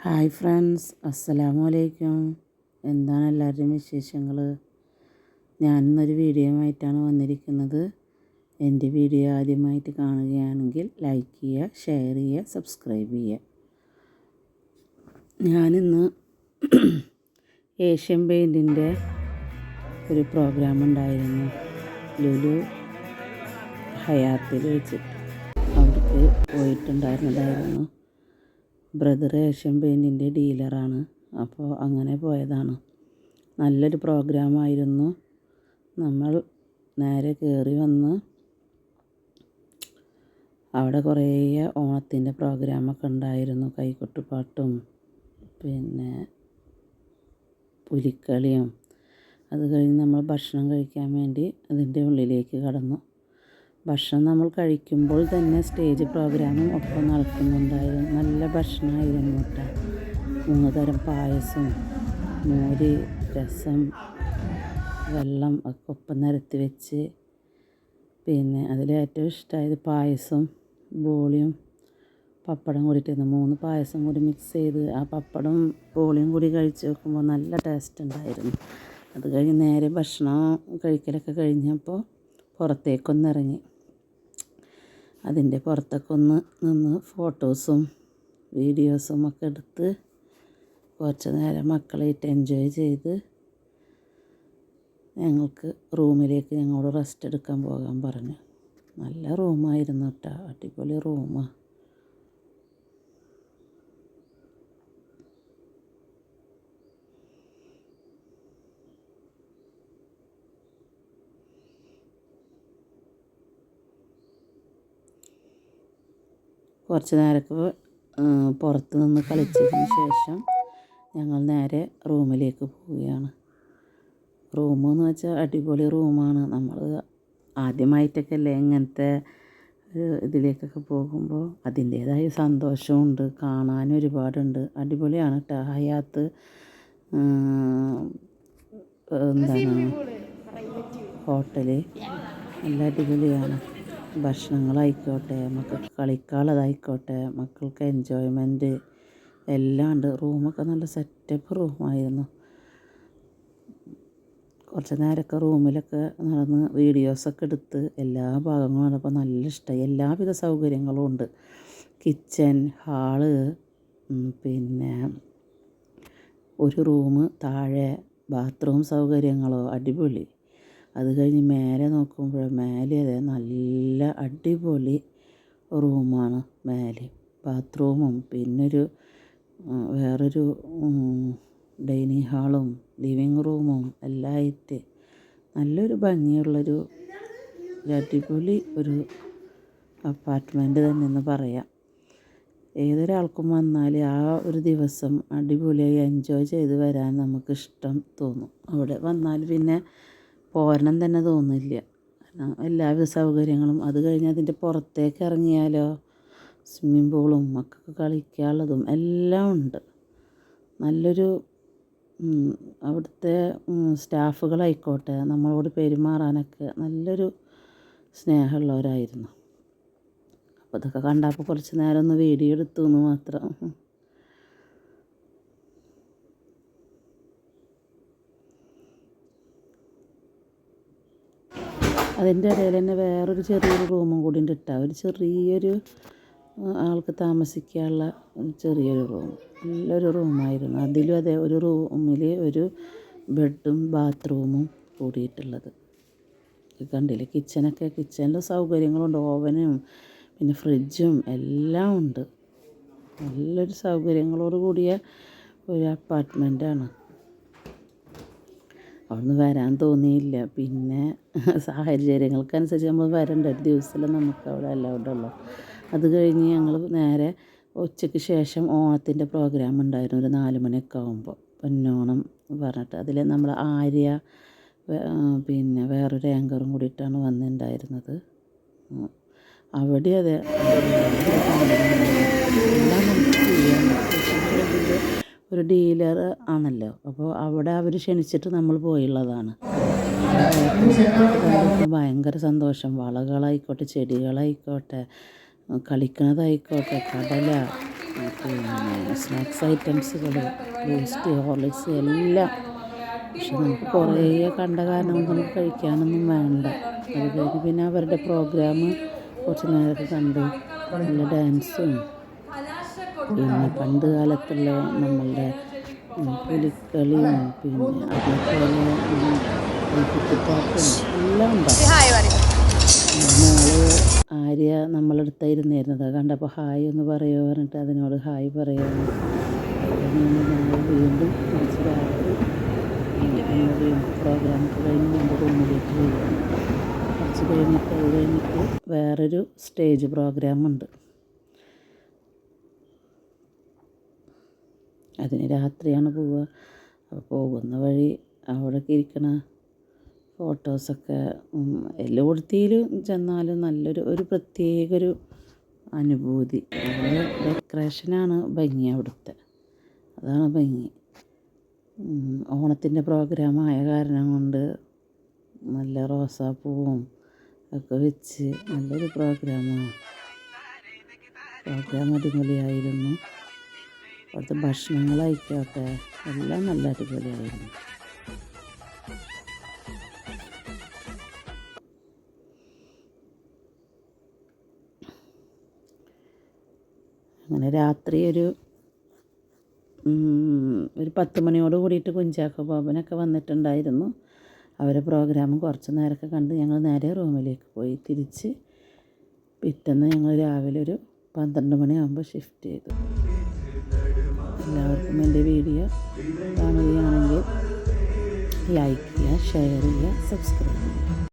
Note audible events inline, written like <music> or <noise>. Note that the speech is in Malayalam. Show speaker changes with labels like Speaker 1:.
Speaker 1: ഹായ് ഫ്രണ്ട്സ് അസ്സലാമു അലൈക്കും എന്താണ് എല്ലാവരുടെയും വിശേഷങ്ങൾ ഞാനിന്നൊരു വീഡിയോ വീഡിയോയുമായിട്ടാണ് വന്നിരിക്കുന്നത്. എന്റെ വീഡിയോ ആദ്യമായിട്ട് കാണുകയാണെങ്കിൽ ലൈക്ക് ചെയ്യുക ഷെയർ ചെയ്യുക സബ്സ്ക്രൈബ് ചെയ്യുക. ഞാനിന്ന് <clears throat> ഏഷ്യൻ പെയിന്റിന്റെ ഒരു പ്രോഗ്രാം ഉണ്ടായിരുന്നു. ലുലു ഹയാത്തിൽ വെച്ചിട്ട് അവിടേക്ക് പോയിട്ടുണ്ടായിരുന്നതായിരുന്നു. Brother Asian പെയിന്റിന്റെ ഡീലറാണ്. അപ്പോൾ അങ്ങനെ പോയതാണ്. നല്ലൊരു പ്രോഗ്രാമായിരുന്നു. നമ്മൾ നേരെ കയറി വന്ന് അവിടെ കുറേ ഓണത്തിന്റെ പ്രോഗ്രാമൊക്കെ ഉണ്ടായിരുന്നു. കൈകൊട്ടുപാട്ടും പിന്നെ പുലിക്കളിയും. അത് കഴിഞ്ഞ് നമ്മൾ ഭക്ഷണം കഴിക്കാൻ വേണ്ടി അതിന്റെ ഉള്ളിലേക്ക് കടന്നു. ഭക്ഷണം നമ്മൾ കഴിക്കുമ്പോൾ തന്നെ സ്റ്റേജ് പ്രോഗ്രാമും ഒപ്പം നടക്കുന്നുണ്ടായിരുന്നു നല്ല ഭക്ഷണമായിരുന്നു കേട്ടോ. മൂന്ന് തരം പായസം മോര് രസം വെള്ളം ഒക്കെ ഒപ്പം നിരത്തി വെച്ച്. പിന്നെ അതിലേറ്റവും ഇഷ്ടമായത് പായസം ബോളിയും പപ്പടം കൂടിയിട്ടായിരുന്നു. മൂന്ന് പായസം കൂടി മിക്സ് ചെയ്ത് ആ പപ്പടം ബോളിയും കൂടി കഴിച്ച് നോക്കുമ്പോൾ നല്ല ടേസ്റ്റ് ഉണ്ടായിരുന്നു. അത് കഴിഞ്ഞ് നേരെ ഭക്ഷണം കഴിക്കലൊക്കെ കഴിഞ്ഞപ്പോൾ പുറത്തേക്കൊന്നിറങ്ങി. അതിന്റെ പുറത്തൊക്കെ ഒന്ന് നിന്ന് ഫോട്ടോസും വീഡിയോസും ഒക്കെ എടുത്ത് കുറച്ച് നേരം മക്കളായിട്ട് എൻജോയ് ചെയ്ത് ഞങ്ങൾക്ക് റൂമിലേക്ക് ഞങ്ങളോട് റെസ്റ്റ് എടുക്കാൻ പോകാൻ പറഞ്ഞു. നല്ല റൂമായിരുന്നു കേട്ടോ അടിപൊളി റൂമാണ് കുറച്ച് നേരമൊക്കെ പുറത്ത് നിന്ന് കളിച്ചതിന് ശേഷം ഞങ്ങൾ നേരെ റൂമിലേക്ക് പോവുകയാണ്. റൂമെന്ന് വെച്ചാൽ അടിപൊളി റൂമാണ്. നമ്മൾ ആദ്യമായിട്ടൊക്കെ അല്ലേ ഇങ്ങനത്തെ ഇതിലേക്കൊക്കെ പോകുമ്പോൾ അതിന്റേതായ സന്തോഷമുണ്ട്. കാണാൻ ഒരുപാടുണ്ട്. അടിപൊളിയാണ് കേട്ടോ. ഹയാത്ത് എന്താണ്? ഹോട്ടൽ. നല്ല അടിപൊളിയാണ്. ഭക്ഷണങ്ങളായിക്കോട്ടെ മക്കൾക്ക് കളിക്കാനുള്ളതായിക്കോട്ടെ മക്കൾക്ക് എൻജോയ്മെന്റ് എല്ലാം ഉണ്ട് റൂമൊക്കെ നല്ല സെറ്റപ്പ് റൂമായിരുന്നു. കുറച്ച് നേരമൊക്കെ റൂമിലൊക്കെ നടന്ന് വീഡിയോസൊക്കെ എടുത്ത് എല്ലാ ഭാഗങ്ങളും കണ്ടപ്പോൾ നല്ല ഇഷ്ടമായി എല്ലാവിധ സൗകര്യങ്ങളും ഉണ്ട്. കിച്ചൻ ഹാൾ പിന്നെ ഒരു റൂം താഴെ ബാത്റൂം സൗകര്യങ്ങളോ അടിപൊളി. അത് കഴിഞ്ഞ് മേലെ നോക്കുമ്പോൾ മേലെ അതെ നല്ല അടിപൊളി റൂമാണ് മേലെ. ബാത്റൂമും പിന്നൊരു വേറൊരു ഡൈനിങ് ഹാളും ലിവിങ് റൂമും എല്ലാം ആയിട്ട് നല്ലൊരു ഭംഗിയുള്ളൊരു അടിപൊളി ഒരു അപ്പാർട്ട്മെന്റ് തന്നെ എന്ന് പറയാം. ഏതൊരാൾക്കും വന്നാൽ ആ ഒരു ദിവസം അടിപൊളിയായി എൻജോയ് ചെയ്ത് വരാൻ നമുക്ക് ഇഷ്ടം തോന്നും. അവിടെ വന്നാൽ പിന്നെ പോരണം തന്നെ തോന്നില്ല എല്ലാവിധ സൗകര്യങ്ങളും അത് കഴിഞ്ഞ് അതിന്റെ പുറത്തേക്ക് ഇറങ്ങിയാലോ? സ്വിമ്മിംഗ് പൂളും മക്കൾക്ക് കളിക്കാനുള്ളതും എല്ലാം ഉണ്ട്. നല്ലൊരു അവിടുത്തെ സ്റ്റാഫുകളായിക്കോട്ടെ നമ്മളോട് പെരുമാറാനൊക്കെ നല്ലൊരു സ്നേഹമുള്ളവരായിരുന്നു. അപ്പോൾ ഇതൊക്കെ കണ്ടപ്പോൾ കുറച്ച് നേരം ഒന്ന് വീഡിയോ എടുത്തു എന്ന് മാത്രം. അതിന്റെ ഇടയിൽ തന്നെ വേറൊരു ചെറിയൊരു റൂമും കൂടി ഉണ്ട് ഒരു ചെറിയൊരു ആൾക്ക് താമസിക്കാനുള്ള ചെറിയൊരു റൂം. നല്ലൊരു റൂമായിരുന്നു. അതിലും അതെ ഒരു റൂമിൽ ഒരു ബെഡും ബാത്റൂമും കൂടിയിട്ടുള്ളത്. കണ്ടില്ലേ? കിച്ചനൊക്കെ കിച്ചണിൽ സൗകര്യങ്ങളുണ്ട്. ഓവനും പിന്നെ ഫ്രിഡ്ജും എല്ലാം ഉണ്ട്. നല്ലൊരു സൗകര്യങ്ങളോട് കൂടിയ ഒരു അപ്പാർട്ട്മെന്റാണ് അവിടുന്ന് വരാൻ തോന്നിയില്ല. പിന്നെ സാഹചര്യങ്ങൾക്കനുസരിച്ച് നമ്മൾ വരണ്ട. ഒരു ദിവസമല്ലേ നമുക്ക് അവിടെ അലൗഡ് ഉള്ളൂ. അത് കഴിഞ്ഞ് ഞങ്ങൾ നേരെ ഉച്ചയ്ക്ക് ശേഷം ഓണത്തിന്റെ പ്രോഗ്രാം ഉണ്ടായിരുന്നു. ഒരു നാല് മണിയൊക്കെ ആകുമ്പോൾ പൊന്നോണം പറഞ്ഞിട്ട് അതിൽ നമ്മൾ ആര്യ പിന്നെ വേറൊരു ആങ്കറും കൂടിയിട്ടാണ് വന്നിട്ടുണ്ടായിരുന്നത്. അവിടെ അതെ എല്ലാം നമുക്ക് ചെയ്യാൻ ഒരു ഡീലർ ആണല്ലോ. അപ്പോൾ അവിടെ അവർ ക്ഷണിച്ചിട്ട് നമ്മൾ പോയുള്ളതാണ്. ഭയങ്കര സന്തോഷം. വളകളായിക്കോട്ടെ ചെടികളായിക്കോട്ടെ കളിക്കണതായിക്കോട്ടെ കടല പിന്നെ സ്നാക്സ് ഐറ്റംസുകൾ ബൂസ്റ്റ് ഹോർലിക്സ് എല്ലാം. പക്ഷെ നമുക്ക് കുറേ കണ്ട കാരണം നമുക്ക് കഴിക്കാനൊന്നും വേണ്ട. അത് പിന്നെ അവരുടെ പ്രോഗ്രാം കുറച്ച് നേരത്തെ കണ്ടു. നല്ല ഡാൻസും പിന്നെ പണ്ട് കാലത്തുള്ള നമ്മളുടെ പുലിക്കളിയും പിന്നെ അതേപോലെ കുത്തിപ്പാട്ടും എല്ലാം ഉണ്ടാകും
Speaker 2: ഹായ് പറയും.
Speaker 1: മോൾ ആര്യ നമ്മളെടുത്തായിരുന്നിരുന്നത് കണ്ടപ്പോൾ ഹായ് ഒന്ന് പറയുമോ പറഞ്ഞിട്ട് അതിനോട് ഹായ് പറയുന്നു ഞാൻ വീണ്ടും തിരിച്ച് രാത്രി വീണ്ടും കഴിഞ്ഞ് റൂമിലേക്ക് പോയി കുറച്ച് കഴിഞ്ഞിട്ട് അത് കഴിഞ്ഞിട്ട് വേറൊരു സ്റ്റേജ് പ്രോഗ്രാം അതിന് രാത്രിയാണ് പോവുക. അപ്പോൾ പോകുന്ന വഴി അവിടെയൊക്കെ ഇരിക്കണ ഫോട്ടോസൊക്കെ ഉം, എല്ലായിടത്തേലും ചെന്നാലും നല്ലൊരു ഒരു പ്രത്യേക ഒരു അനുഭൂതി. അവിടെ ഡെക്കറേഷനാണ് ഭംഗി അവിടുത്തെ. അതാണ് ഭംഗി. ഓണത്തിന്റെ പ്രോഗ്രാം ആയ കാരണം കൊണ്ട് നല്ല റോസാപ്പൂവും ഒക്കെ വെച്ച് നല്ലൊരു പ്രോഗ്രാമാണ്. പ്രോഗ്രാം അടിപൊളിയായിരുന്നു. അവിടുത്തെ ഭക്ഷണങ്ങളായിക്കോട്ടെ എല്ലാം നല്ല അടിപൊളിയായിരുന്നു. അങ്ങനെ രാത്രി ഒരു ഒരു പത്ത് മണിയോട് കൂടിയിട്ട് കുഞ്ചാക്കോ ബോബനൊക്കെ വന്നിട്ടുണ്ടായിരുന്നു. അവരെ പ്രോഗ്രാം കുറച്ച് നേരമൊക്കെ കണ്ട് ഞങ്ങൾ നേരെ റൂമിലേക്ക് പോയി. തിരിച്ച് പിറ്റേന്ന് ഞങ്ങൾ രാവിലെ ഒരു പന്ത്രണ്ട് മണിയാകുമ്പോൾ ഷിഫ്റ്റ് ചെയ്തു. എല്ലാവർക്കും എന്റെ വീഡിയോ കാണുകയാണെങ്കിൽ ലൈക്ക് ചെയ്യുക ഷെയർ ചെയ്യുക സബ്സ്ക്രൈബ് ചെയ്യുക.